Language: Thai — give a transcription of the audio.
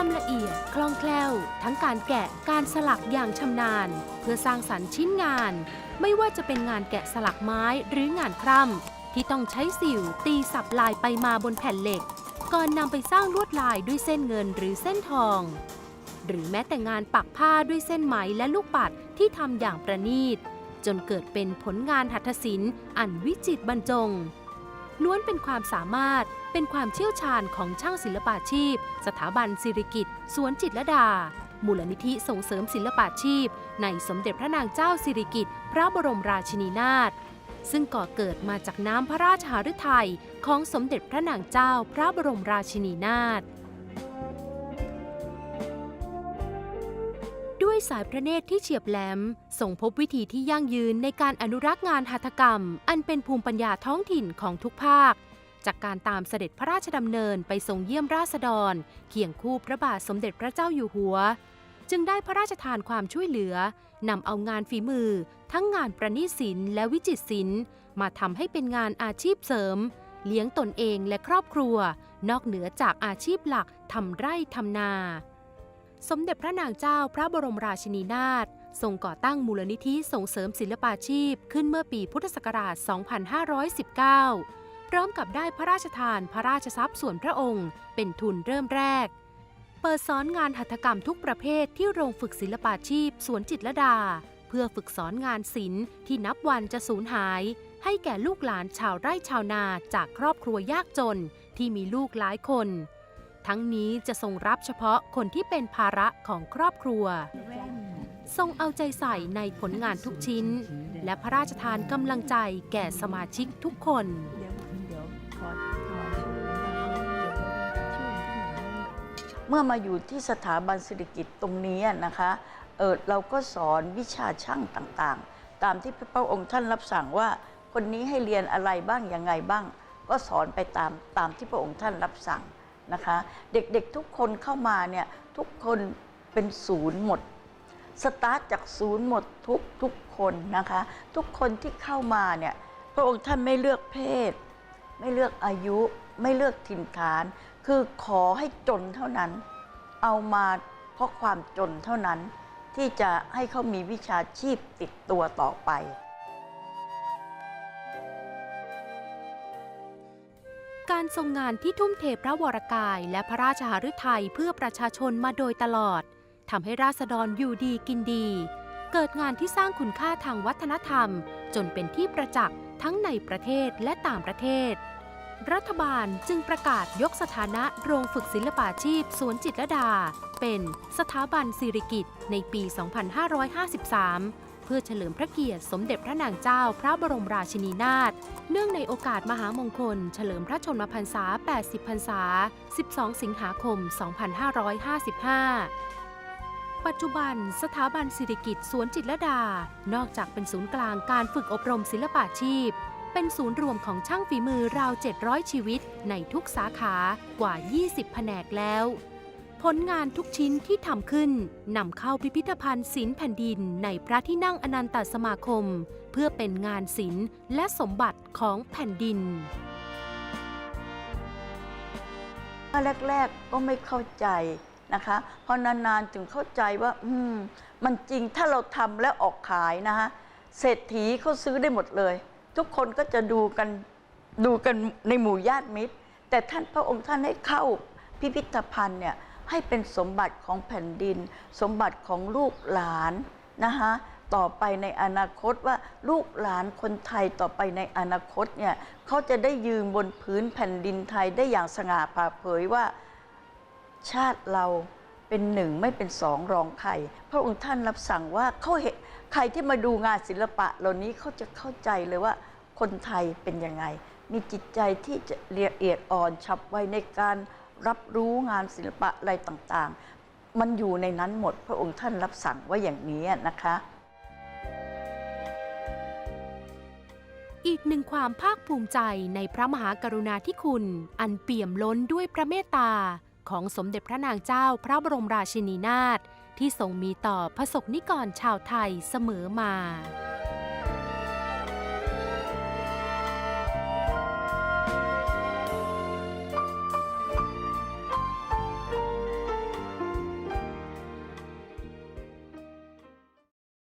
ล่องแคล่ว ทั้งการแกะการสลักอย่างชำนาญ เพื่อสร้างสรรค์ชิ้นงาน ไม่ว่าจะเป็นงานแกะสลักไม้หรืองานคร่ำที่ต้องใช้สิวตีสับลายไปมาบนแผ่นเหล็ก ก่อนนำไปสร้างลวดลายด้วยเส้นเงินหรือเส้นทอง หรือแม้แต่งานปักผ้าด้วยเส้นไหมและลูกปัดที่ทำอย่างประณีตจนเกิดเป็นผลงานหัตถศิลป์อันวิจิตรบรรจง ล้วนเป็นความสามารถเป็นความเชี่ยวชาญของช่างศิลปาชีพ สถาบันสิริกิตสวนจิตรลดา มูลนิธิส่งเสริมศิลปาชีพ ในสมเด็จพระนางเจ้าสิริกิติ์พระบรมราชินีนาถซึ่งก่อเกิดมาจากน้ำพระราชหฤทัยของสมเด็จพระนางเจ้าพระบรมราชินีนาถ ด้วยสายพระเนตรที่เฉียบแหลม ส่งพบวิธีที่ยั่งยืนในการอนุรักษ์งานหัตถกรรม อันเป็นภูมิปัญญาท้องถิ่นของทุกภาค จากการตามเสด็จพระราชดำเนินไปทรงเยี่ยมราษฎร เคียงคู่พระบาทสมเด็จพระเจ้าอยู่หัว จึงได้พระราชทานความช่วยเหลือนำเอางานฝีมือ ทั้งงานประณีตศิลป์และวิจิตรศิลป์มาทำให้เป็นงานอาชีพเสริม เลี้ยงตนเองและครอบครัว นอกเหนือจากอาชีพหลักทำไร่ทำนา สมเด็จพระนางเจ้าพระบรมราชินีนาถทรงก่อตั้งมูลนิธิส่งเสริมศิลปาชีพขึ้นเมื่อปีพุทธศักราช 2519 พร้อมกับได้พระราชทานพระราชทรัพย์ส่วนพระองค์ เป็นทุนเริ่มแรก เปิดสอนงานหัตถกรรมทุกประเภทที่โรงฝึกศิลปาชีพสวนจิตรดา เพื่อฝึกสอนงานศิลป์ที่นับวันจะสูญหาย ให้แก่ลูกหลานชาวไร่ชาวนาจากครอบครัวยากจนที่มีลูกหลายคน ทั้งนี้จะทรงรับเฉพาะคนที่เป็นภาระของครอบครัว ทรงเอาใจใส่ในผลงานทุกชิ้น และพระราชทานกำลังใจแก่สมาชิกทุกคนเมื่อมาอยู่ที่สถาบันเศิริกิตตรงนี้นะคะเออเราก็สอนวิชาช่างต่างๆ ตามที่พระองค์ท่านรับสั่งว่า คนนี้ให้เรียนอะไรบ้างยังไงบ้าง ก็สอนไปตามตามที่พระองค์ท่านรับสั่ง นะคะ เด็กๆทุกคนเข้ามาเนี่ยทุกคนเป็นศูนย์หมดสตาร์ทจากศูนย์หมดทุกทุกคนนะคะ ทุกคนที่เข้ามาเนี่ยพระองค์ท่านไม่เลือกเพศ ไม่เลือกอายุไม่เลือกถิ่นฐาน คือขอให้จนเท่านั้น เอามาเพราะความจนเท่านั้น ที่จะให้เขามีวิชาชีพติดตัวต่อไป การทรงงานที่ทุ่มเทพระวรกายและพระราชหฤทัยเพื่อประชาชนมาโดยตลอดทำให้ราษฎรอยู่ดีกินดี เกิดงานที่สร้างคุณค่าทางวัฒนธรรม จนเป็นที่ประจักษ์ทั้งในประเทศและต่างประเทศ รัฐบาลจึงประกาศยกสถานะโรงฝึกศิลปาชีพสวนจิตรดา เป็นสถาบันสิริกิตในปี 2553 พื่อเฉลิมพระเกียรติสมเด็จพระนางเจ้าพระบรมราชินีนาถ เนื่องในโอกาสมหามงคล เฉลิมพระชนมพรรษา 80 พรรษา 12 สิงหาคม 2555ปัจจุบันสถาบันสิริกิตสวนจิตรดา นอกจากเป็นศูนย์กลางการฝึกอบรมศิลปาชีพ เป็นศูนย์รวมของช่างฝีมือราว 700 ชีวิตในทุกสาขากว่า 20 แผนกแล้ว ผลงานทุกชิ้นที่ทำขึ้นนำเข้าพิพิธภัณฑ์ศิลป์แผ่นดินในพระที่นั่งอนันตสมาคม เพื่อเป็นงานศิลป์และสมบัติของแผ่นดินแรกๆก็ไม่เข้าใจนะคะพอนานๆถึงเข้าใจว่าอืมมันจริงถ้าเราทำแล้วออกขายนะคะเศรษฐีเขาซื้อได้หมดเลย ทุกคนก็จะดูกันดูกันในหมู่ญาติมิตร แต่ท่านพระองค์ท่านให้เข้าพิพิธภัณฑ์เนี่ย ให้เป็นสมบัติของแผ่นดิน สมบัติของลูกหลานนะคะต่อไปในอนาคตว่าลูกหลานคนไทยต่อไปในอนาคตเนี่ยเขาจะได้ยืนบนพื้นแผ่นดินไทยได้อย่างสง่าผ่าเผยว่าชาติเราเป็นหนึ่งไม่เป็นสองรองใครพระองค์ท่านรับสั่งว่าเขาเห็นใครที่มาดูงานศิลปะเหล่านี้เขาจะเข้าใจเลยว่าคนไทยเป็นยังไง มีจิตใจที่จะละเอียดอ่อนฉับไวในการ รับรู้งานศิลปะอะไรต่างๆ มันอยู่ในนั้นหมดพระองค์ท่านรับสั่งว่าอย่างนี้นะคะ อีกหนึ่งความภาคภูมิใจในพระมหากรุณาธิคุณ อันเปี่ยมล้นด้วยพระเมตตา ของสมเด็จพระนางเจ้าพระบรมราชินีนาถที่ทรงมีต่อพระสกนิกรชาวไทยเสมอมา